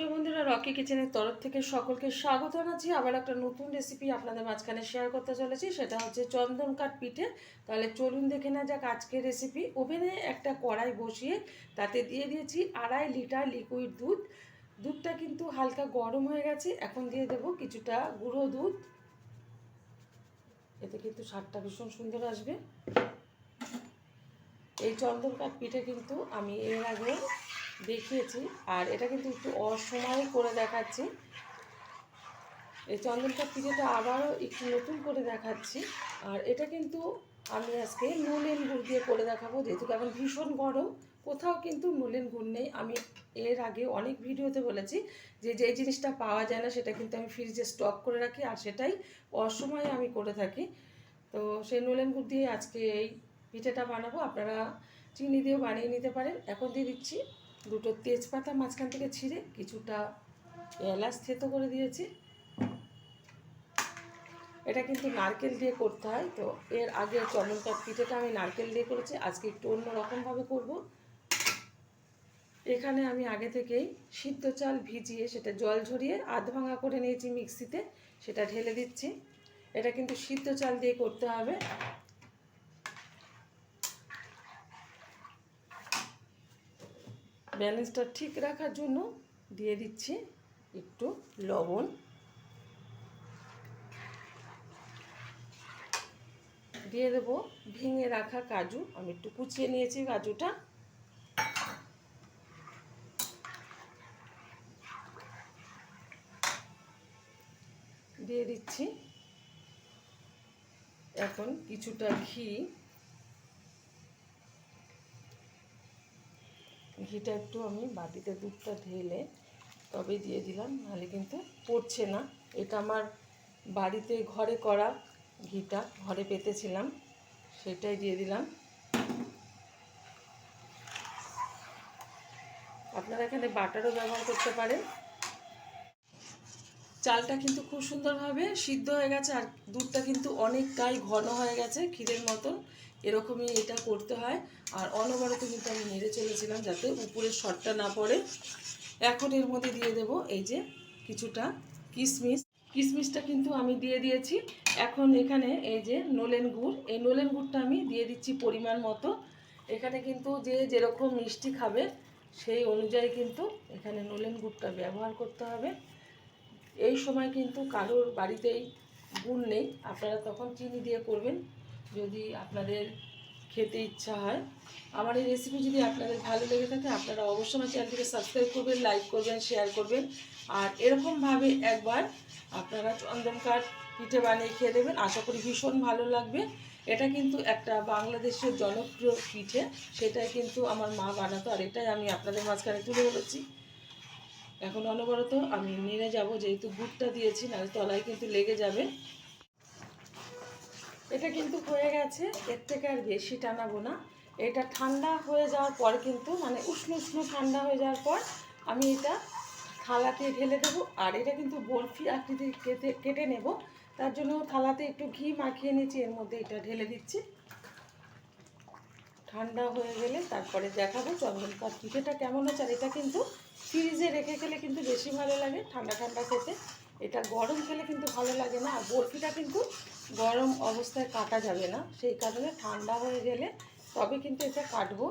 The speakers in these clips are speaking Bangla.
মাম্পি কিচেনের তরফ থেকে সকলকে স্বাগত জানাচ্ছি। আবার একটা নতুন রেসিপি আপনাদের মাঝখানে শেয়ার করতে চলেছি, সেটা হচ্ছে চন্দন কাঠ পিঠে। তাহলে চলুন দেখে না যাক আজকের রেসিপি ওভেনে একটা কড়াই বসিয়ে তাতে দিয়ে দিয়েছি আড়াই লিটার লিকুইড দুধ। দুধটা কিন্তু হালকা গরম হয়ে গেছে, এখন দিয়ে দেবো কিছুটা গুঁড়ো দুধ। এতে কিন্তু স্বাদটা ভীষণ সুন্দর আসবে। এই চন্দন কাঠ পিঠে কিন্তু আমি এর আগে দেখিয়েছি। আর এটা কিন্তু একটু অসময়ে করে দেখাচ্ছি। এই চন্দন কাঠ পিঠেটা আবারও একটু নতুন করে দেখাচ্ছি। আর এটা কিন্তু আমি আজকে নুলেন গুড় দিয়ে করে দেখাবো, যেহেতু এখন ভীষণ গরম, কোথাও কিন্তু নুলেন গুড় নেই। আমি এর আগে অনেক ভিডিওতে বলেছি যে যে জিনিসটা পাওয়া যায় না, সেটা কিন্তু আমি ফ্রিজে স্টক করে রাখি আর সেটাই অসময়ে আমি করে থাকি। তো সেই নুলেন গুড় দিয়ে আজকে এই পিঠেটা বানাবো। আপনারা চিনি দিয়েও বানিয়ে নিতে পারেন। এখন দিয়ে দিচ্ছি দুটো তেজপাতা মাঝখান থেকে ছিঁড়ে কিছুটা এলাচ থেতো করে দিয়েছি। এটা কিন্তু নারকেল দিয়ে করতে হয়, তো এর আগে চন্দনকাঠ পিঠেটা আমি নারকেল দিয়ে করেছি, আজকে একটু অন্য রকমভাবে করব। এখানে আমি আগে থেকেই সিদ্ধ চাল ভিজিয়ে সেটা জল ঝরিয়ে আধ ভাঙা করে নিয়েছি মিক্সিতে, সেটা ঢেলে দিচ্ছি। এটা কিন্তু সিদ্ধ চাল দিয়ে করতে হবে। ব্যালেন্সটা ঠিক রাখার জন্য দিয়ে দিচ্ছি একটু লবণ। দিয়ে দেব, ভেঙে রাখা কাজু। আমি একটু কুচিয়ে নিয়েছি কাজুটা। দিয়ে দিচ্ছি। এখন কিছুটা ঘি। ঘিটা একটু আমি বাটিতে দুধটা ঢেলে তবে দিয়ে দিলাম, নাহলে কিন্তু পড়ছে না। এটা আমার বাড়িতে ঘরে করা ঘিটা, ঘরে পেতেছিলাম, সেটাই দিয়ে দিলাম। আপনারা এখানে বাটারও ব্যবহার করতে পারেন। চালটা কিন্তু খুব সুন্দরভাবে সিদ্ধ হয়ে গেছে, আর দুধটা কিন্তু অনেকটাই ঘন হয়ে গেছে, ক্ষীরের মতন। এরকমই এটা করতে হয়। আর অনবরত কিন্তু আমি নেড়ে চলেছিলাম যাতে উপরের শটটা না পড়ে। এখন এর মধ্যে দিয়ে দেব এই যে কিছুটা কিশমিশ কিশমিশটা কিন্তু আমি দিয়ে দিয়েছি। এখন এখানে এই যে নোলেন গুড়। এই নোলেন গুড়টা আমি দিয়ে দিচ্ছি পরিমাণ মতো। এখানে কিন্তু যে যেরকম মিষ্টি খাবে সেই অনুযায়ী কিন্তু এখানে নোলেন গুড়টা ব্যবহার করতে হবে। এই সময় কিন্তু কারোর বাড়িতেই গুড় নেই। আপনারা তখন চিনি দিয়ে করবেন। যদি আপনাদের খেতে ইচ্ছা হয়। আমার এই রেসিপি যদি আপনাদের ভালো লেগে থাকে, আপনারা অবশ্যই আমার চ্যানেলটিকে সাবস্ক্রাইব করবেন লাইক করবেন শেয়ার করবেন। আর এরকমভাবে একবার আপনারা চন্দন কাঠ পিঠে বানিয়ে খেয়ে দেবেন, আশা করি ভীষণ ভালো লাগবে। এটা কিন্তু একটা বাংলাদেশের জনপ্রিয় পিঠে, সেটাই কিন্তু আমার মা বানাতো, আর এটাই আমি আপনাদের মাঝখানে তুলে ধরেছি। এখন অনবরত আমি নেড়ে যাব, যেহেতু গুড়টা দিয়েছি না তলায় কিন্তু লেগে যাবে। এটা কিন্তু হয়ে গেছে। এর থেকে আর বেশি টানাবো না। এটা ঠান্ডা হয়ে যাওয়ার পর কিন্তু মানে উষ্ণ উষ্ণ ঠান্ডা হয়ে যাওয়ার পর আমি এটা থালাতে ঢেলে দেবো। আর এটা কিন্তু বরফি আকৃতি কেটে কেটে নেব। তার জন্য থালাতে একটু ঘি মাখিয়ে নিয়েছি, এর মধ্যে এটা ঢেলে দিচ্ছি। ঠান্ডা হয়ে গেলে তারপরে দেখাবো চন্দন কাঠ পিঠেটা কেমন হচ্ছে। আর এটা কিন্তু ফ্রিজে রেখে খেলে কিন্তু বেশি ভালো লাগে, ঠান্ডা ঠান্ডা খেতে। এটা গরম খেলে কিন্তু ভালো লাগে না। আর বরফিটা কিন্তু গরম অবস্থায় কাটা যাবে না। সেই কারণে ঠান্ডা হয়ে গেলে তবে কিন্তু এটা কাটবো।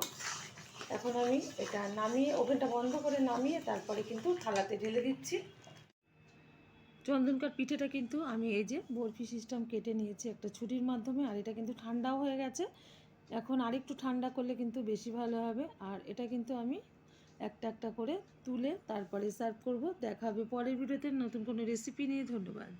এখন আমি এটা নামিয়ে ওভেনটা বন্ধ করে নামিয়ে তারপরে কিন্তু থালাতে ঢেলে দিচ্ছি। চন্দনকাঠ পিঠেটা কিন্তু আমি এই যে বরফি সিস্টেম কেটে নিয়েছি একটা ছুরির মাধ্যমে, আর এটা কিন্তু ঠান্ডাও হয়ে গেছে। এখন আরেকটু ঠান্ডা করলে কিন্তু বেশি ভালো হবে। আর এটা কিন্তু আমি একটা একটা করে তুলে তারপরে সার্ভ করব। দেখাবে পরের ভিডিওতে নতুন কোনো রেসিপি নিয়ে। ধন্যবাদ।